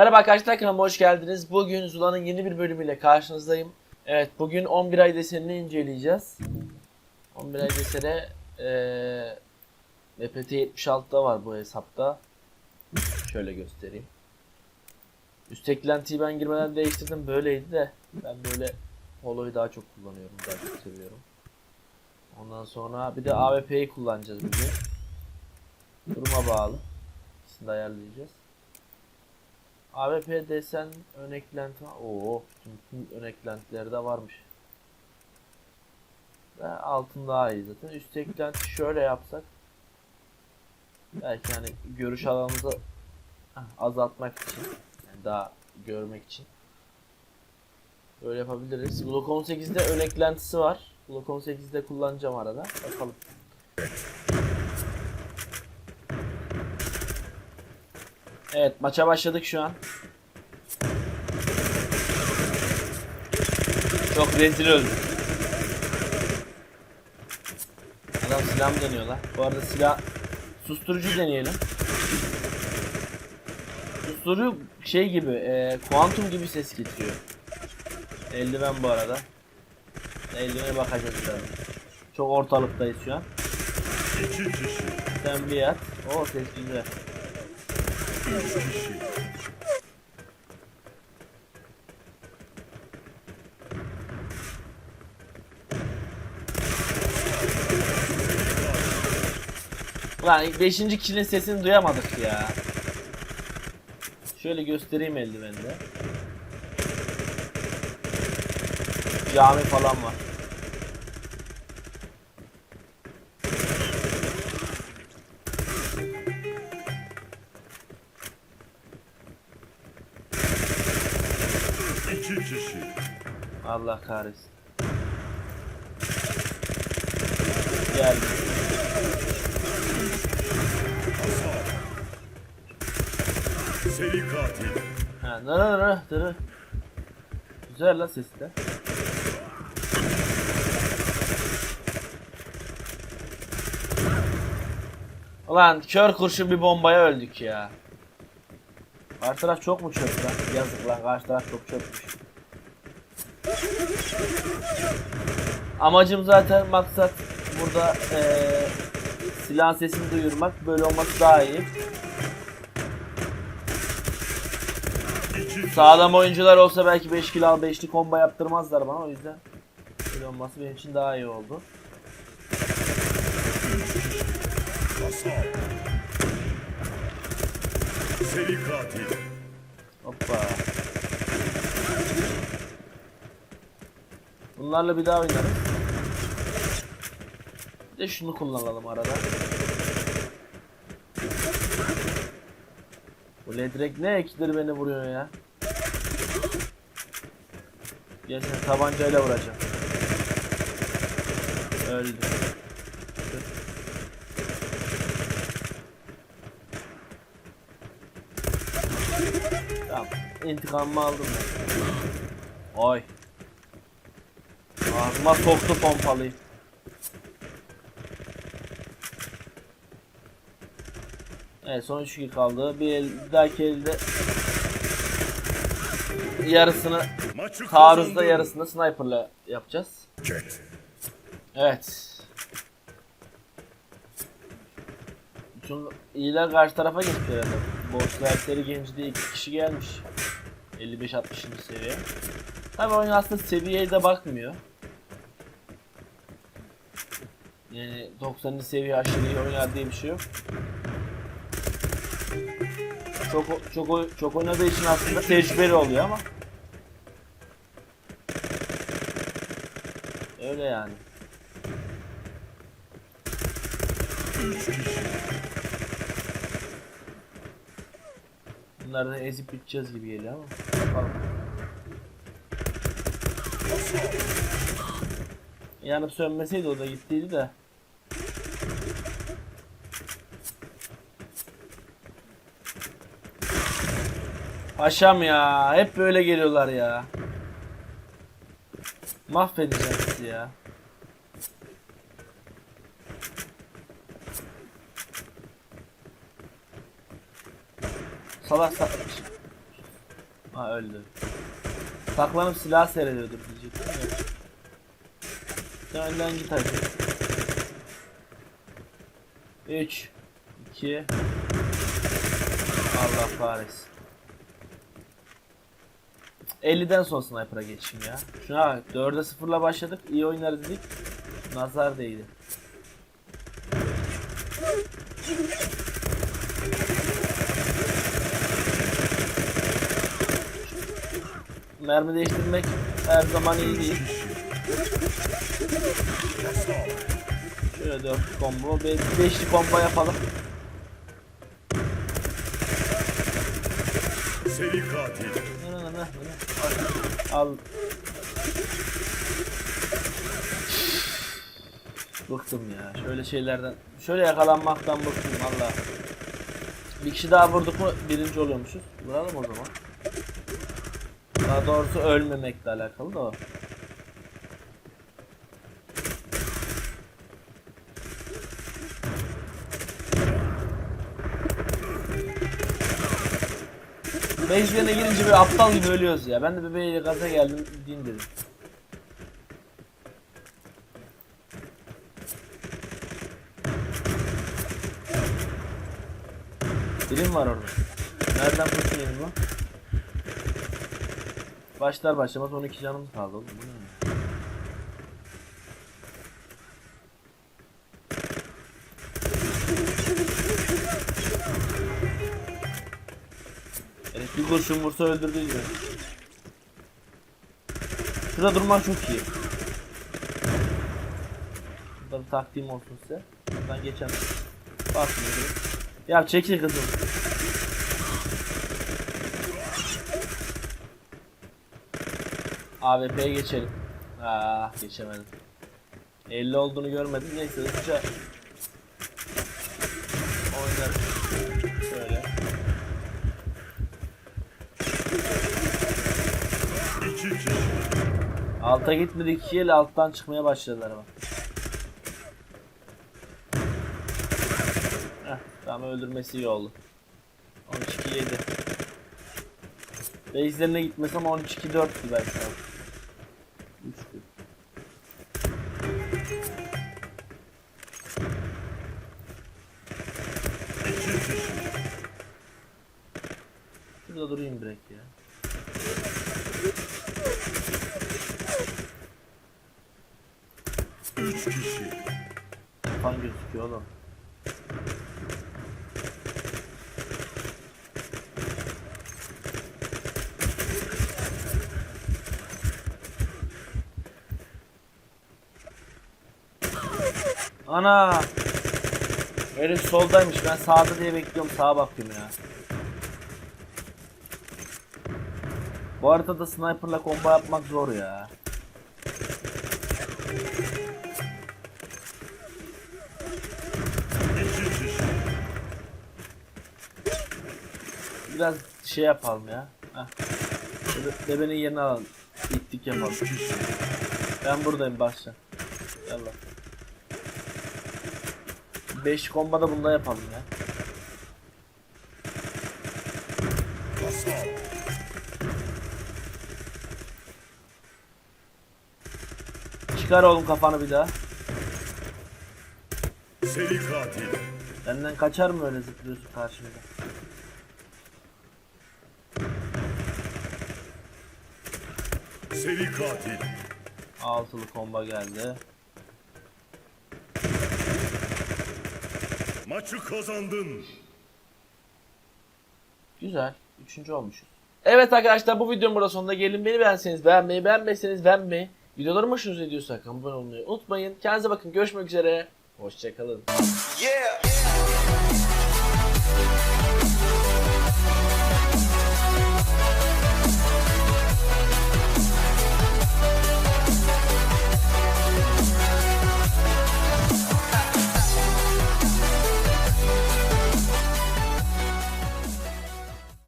Merhaba arkadaşlar kanalıma hoş geldiniz. Bugün Zula'nın yeni bir bölümüyle karşınızdayım. Evet bugün 11 ay desenini inceleyeceğiz. 11 ay desene eee MPT 76'da var bu hesapta. Şöyle göstereyim. Üst eklentiyi ben girmeden değiştirdim böyleydi de ben böyle Holo'yu daha çok kullanıyorum daha çok seviyorum. Ondan sonra bir de AWP'yi kullanacağız bugün. Duruma bağlı. İkisini de ayarlayacağız. AWP desen ön eklenti Oo, tüm ön eklentileri de varmış. Ve altın daha iyi zaten. Üst eklenti şöyle yapsak belki hani görüş alanımızı azaltmak için yani daha görmek için böyle yapabiliriz. Glock 18'de ön eklentisi var. Glock 18'de kullanacağım arada. Bakalım. Evet maça başladık şu an. Çok rezil öldüm. Adam silah mı deniyor lan? Bu arada silah susturucu deneyelim. Susturucu şey gibi, e, kuantum gibi ses getiriyor. Eldiven bu arada. Eldivene bakacağız biraz. Çok ortalıktayız şu an. Sen bir yat. O ses güzel. Ulan 5. kilin sesini duyamadık ya. Şöyle göstereyim eldivende. Cami falan var. İki kişi, Allah kahretsin. Geldi. seri katil, Ha, nırı nırı nırı. Güzel lan sesi de. Ulan kör kurşun bir bombaya öldük ya. Karşı taraf çok mu çöp lan? Yazık lan karşı taraf çok çöpmüş. Amacım zaten maksat burada eee silah sesini duyurmak. Böyle olması daha iyi. Sağlam oyuncular olsa belki 5 kill al 5'li combo yaptırmazlar bana o yüzden. Böyle olması benim için daha iyi oldu. Seri katil, Hoppa. Bunlarla bir daha oynarız. Bir de şunu kullanalım arada. Bu ledrek ne ektir beni vuruyor ya. Gel seni tabancayla vuracağım. Öldü. Tamam. İntikamımı aldım ben. Oy. Ağzıma soktu pompalıyı. Evet son 3 kill kaldı. Bir, el, bir dahaki elde yarısını taarruzda yarısını sniperla yapacağız. Evet. Bütün iyiler karşı tarafa geçti herhalde. Boss Light'leri genç diye iki kişi gelmiş. 55-60. seviye. Tabi oyun aslında seviyeye de bakmıyor. Yani 90. seviye aşırı iyi oynar diye bir şey yok. Çok çok çok oynadığı için aslında tecrübeli oluyor ama. Öyle yani. kişi, Bunlardan ezip biteceğiz gibi geliyor ama. Bakalım. Yanıp sönmeseydi o da gittiydi de. Paşam ya. Hep böyle geliyorlar ya. Mahvedeceğim ya. Salak salak. Ha öldü. Saklanıp silah seyrediyordur diyecektim de. Sen önden git hadi. 3 2 Allah kahretsin. 50'den son sniper'a geçeyim ya. Şuna bak 4'e 0'la başladık. iyi oynarız dedik. Nazar değdi. Mermi değiştirmek her zaman iyi değil. Şöyle 4 combo, 5'li combo yapalım. Seri katil. Al. Bıktım ya. Şöyle şeylerden, şöyle yakalanmaktan bıktım valla. Bir kişi daha vurduk mu birinci oluyormuşuz. Vuralım o zaman. Daha doğrusu ölmemekle alakalı da o. Meclisine girince bir aptal gibi ölüyoruz ya. Ben de bebeğiyle gaza geldim diyeyim dedim. Birim var orada. Nereden kurtulayım bu? Başlar başlamaz 12 canımız kaldı oğlum. Bu ne? Evet bir kurşun vursa öldürdü gibi. Şurada durmak çok iyi. Burada bir taktiğim olsun size. Buradan geçen bakmıyorum. Ya çekil kızım. AWP'ye geçelim. Ah geçemedim. 50 olduğunu görmedim. Neyse hızlıca oynarız. Şöyle. Alta gitmedik iki el alttan çıkmaya başladılar ama. Heh, tamam öldürmesi iyi oldu. 12 7. Base'lerine gitmesem 12 4 belki. 3 Şurada durayım direkt ya. Üç kişi. Kafan gözüküyor oğlum. Ana! Herif soldaymış. Ben sağda diye bekliyorum. Sağa bakıyorum ya. Bu haritada sniperla combo yapmak zor ya. Biraz şey yapalım ya. Debenin yerine alalım. İttik yapalım. Ben buradayım başla. Yallah. 5 komba da bunda yapalım ya. Kasap. Çıkar oğlum kafanı bir daha. Seri katil. Benden kaçar mı öyle zıplıyorsun karşımda? Seri katil. Altılı komba geldi. Maçı kazandın. Güzel. Üçüncü olmuşuz. Evet arkadaşlar bu videonun burada sonunda gelin. Beni beğenseniz beğenmeyi, beğenmezseniz beğenmeyi. Videolarım hoşunuza gidiyorsa abone olmayı unutmayın. Kendinize bakın. Görüşmek üzere. Hoşçakalın. Yeah.